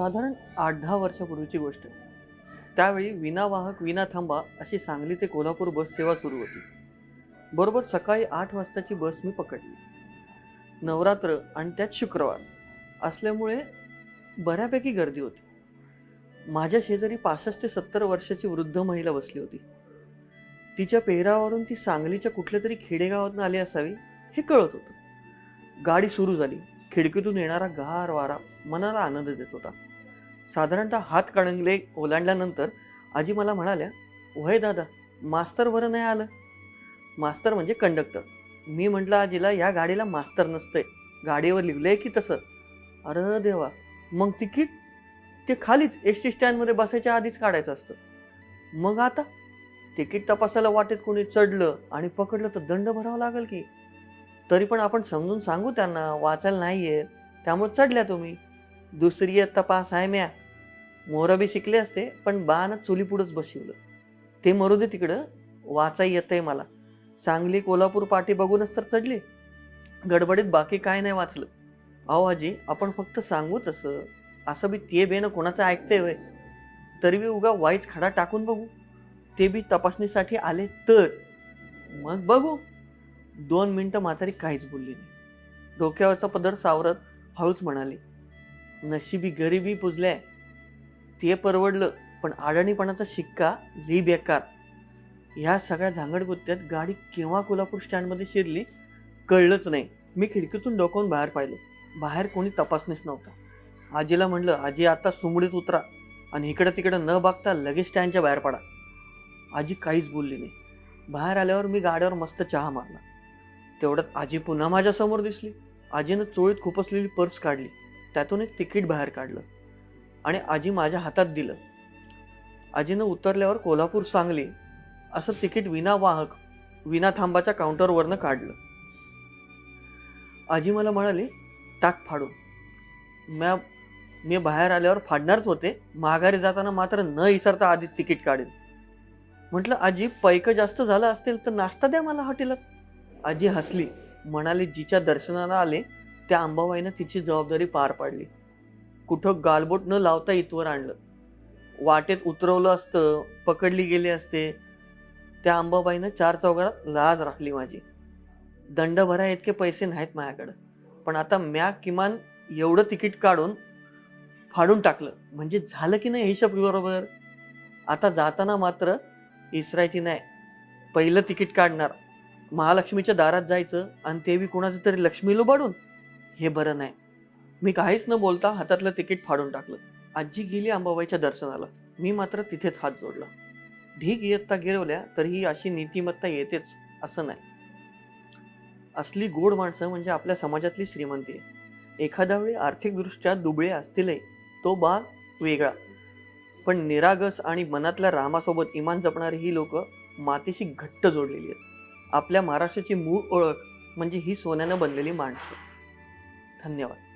साधारण आठ दहा वर्षापूर्वीची गोष्ट आहे. त्यावेळी विनावाहक विना थांबा अशी सांगली ते कोल्हापूर बस सेवा सुरू होती. बरोबर सकाळी आठ वाजताची बस मी पकडली. नवरात्र आणि त्यात शुक्रवार असल्यामुळे बऱ्यापैकी गर्दी होती. माझ्या शेजारी पासष्ट ते सत्तर वर्षाची वृद्ध महिला बसली होती. तिच्या पेहरावरून ती सांगलीच्या कुठल्या तरी खेडेगावातून आली असावी हे कळत होतं. गाडी सुरू झाली. खिडकीतून येणारा गार वारा मनाला आनंद देत होता. साधारणतः हात कणंगले ओलांडल्यानंतर आजी मला म्हणाल्या वय दादा मास्तर बरं नाही आलं. मास्तर म्हणजे कंडक्टर. मी म्हटलं आजीला या गाडीला मास्तर नसतंय. गाडीवर लिहिलंय की तसं. अरे देवा मग तिकीट? ते खालीच एस टी स्टँडमध्ये बसायच्या आधीच काढायचं असतं. मग आता? तिकीट तपासायला वाटेत कोणी चढलं आणि पकडलं तर दंड भरावा लागेल की. तरी पण आपण समजून सांगू त्यांना वाचायला नाही आहे त्यामुळे चढल्या तुम्ही. दुसरी तपास आहे म्या. मोहराबी शिकले असते पण बाण चुली पुढंच बसवलं. ते मरू दे तिकडं वाचा येतंय मला. सांगली कोल्हापूर पाठी बघूनच तर चढली. गडबडीत बाकी काय नाही वाचलं. अहो आजी आपण फक्त सांगू तसं. असं बी ते बेनं कोणाचं ऐकतंय वय तरी बी उगा वाईच खडा टाकून बघू. ते बी तपासणीसाठी आले तर. मग बघू. दोन मिनटं म्हातारी काहीच बोलली नाही. डोक्यावरचा पदर सावरत हळूच म्हणाली नशिबी गरिबी पुजल्या. ते परवडलं पण आडणीपणाचा शिक्का लई बेकार. ह्या सगळ्या झांगडगुत्त्यात गाडी केव्हा कोल्हापूर स्टँडमध्ये शिरली कळलंच नाही. मी खिडकीतून डोकावून बाहेर पाहिलं. बाहेर कोणी तपासणीच नव्हता. आजीला म्हणलं आजी आता सुमडीत उतरा आणि इकडं तिकडं न बघता लगेच स्टँडच्या बाहेर पडा. आजी काहीच बोलली नाही. बाहेर आल्यावर मी गाड्यावर मस्त चहा मारला. तेवढ्यात आजी पुन्हा माझ्यासमोर दिसली. आजीनं चोळीत खुपसलेली पर्स काढली. त्यातून एक तिकीट बाहेर काढलं. आणि आजी माझ्या हातात दिलं. आजीनं उतरल्यावर कोल्हापूर सांगली असं तिकीट विना वाहक विना थांबाच्या काउंटरवरनं काढलं. आजी मला म्हणाली टाक फाडून. म्या मी बाहेर आल्यावर फाडणारच होते. माघारी जाताना मात्र न इसरता आधी तिकीट काढेल म्हटलं आजी पैकं जास्त झालं असतील तर नाश्ता द्या मला हॉटेलात. आजी हसली. म्हणाली जिच्या दर्शनाला आले त्या अंबाबाईनं तिची जबाबदारी पार पाडली. कुठं गालबोट न लावता इथवर आणलं. वाटेत उतरवलं असतं पकडली गेली असते. त्या अंबाबाईनं चार चौघात लाज राखली माझी. दंड भरा इतके पैसे नाहीत माझ्याकडं. पण आता म्या किमान एवढं तिकीट काढून फाडून टाकलं. म्हणजे झालं की नाही हिशोब बरोबर? आता जाताना मात्र इसरायची नाही. पहिलं तिकीट काढणार. महालक्ष्मीच्या दारात जायचं आणि ते बी कोणाचं तरी लक्ष्मी लुबाडून हे बरं नाही. मी काहीच न बोलता हातातलं तिकीट फाडून टाकलं. आजी गेली अंबाबाईच्या दर्शनाला. मी मात्र तिथेच हात जोडला. ढीक इयत्ता गिरवल्या तरीही अशी नीतिमत्ता येतेच असं नाही. असली गोड माणसं म्हणजे आपल्या समाजातली श्रीमंती आहे एखाद्या वेळी आर्थिकदृष्ट्या दुबळे असतीलही तो बाग वेगळा. पण निरागस आणि मनातल्या रामासोबत इमान जपणारी ही लोक मातीशी घट्ट जोडलेली आहेत. आपल्या महाराष्ट्राची मूळ ओळख म्हणजे ही सोन्यानं बनलेली माणसं. धन्यवाद.